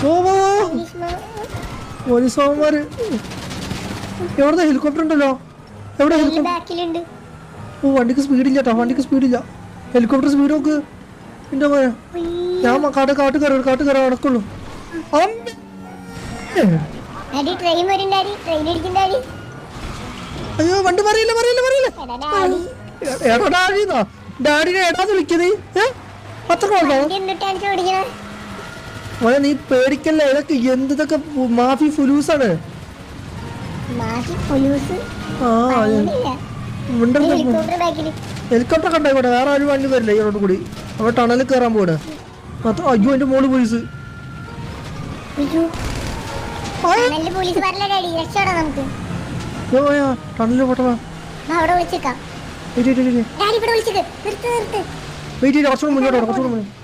ഓ ഓ, ഓ. Police മാമന്മാര് എവിടെ helicopter ഉണ്ടല്ലോ? എവിടെ ഹെലികോപ്റ്റർ ഓ വണ്ടിക്ക് സ്പീഡില്ല കേട്ടോ വണ്ടിക്ക് സ്പീഡില്ല ഹെലികോപ്റ്റർ സ്പീഡ് നോക്ക്. എന്റെ മോനെ. ഞാൻ കാട്ട് കാട്ട് കയറി കാട്ട് കയറി നടക്കുള്ളൂ. അയ്യോ വണ്ടി പറയില്ല പറയില്ല പറയില്ല എടാ ഡാഡി. എടാ ഡാഡിന്നാ ഡാഡിനെ എടാന്ന് വിളിക്കുന്നേ. ഏ? അത്ര ചോദിക്കണേ. മോനെ നീ പേടിക്കല്ല? ഇതൊക്കെ എന്തൊക്കെ മാഫി ഫുലൂസാണ്. ഹെലികോപ്റ്റർ കണ്ടായിക്കോട്ടെ വേറെ ആരും വണ്ടി വരില്ല ഇവരോട് കൂടി. അവിടെ ടണലിൽ കയറാൻ പോടെ മാത്രം അയ്യോ എന്റെ മോൾ പോലീസ്. ടണലിൽ പോട്ടെ വെയിറ്റ് കുറച്ചുകൂടെ മുന്നോട്ട് കുറച്ചുകൂടെ മുന്നോട്ട്